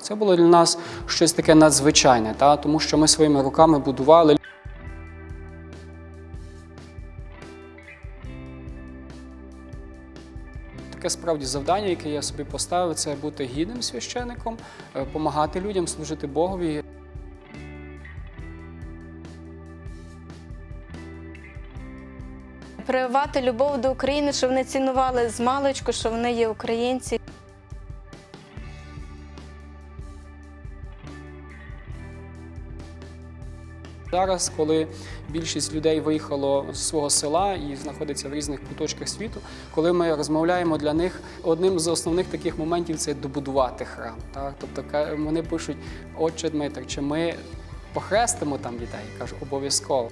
Це було для нас щось таке надзвичайне, та? тому що ми своїми руками будували. Таке справді завдання, яке я собі поставив, це бути гідним священником, допомагати людям, служити Богові. Прививати любов до України, щоб вони цінували з маличку, що вони є українці. Зараз, коли більшість людей виїхало з свого села і знаходиться в різних куточках світу, коли ми розмовляємо для них, одним з основних таких моментів це добудувати храм. Так? Тобто вони пишуть, отче Дмитр, чи ми похрестимо там дітей? Кажу, обов'язково.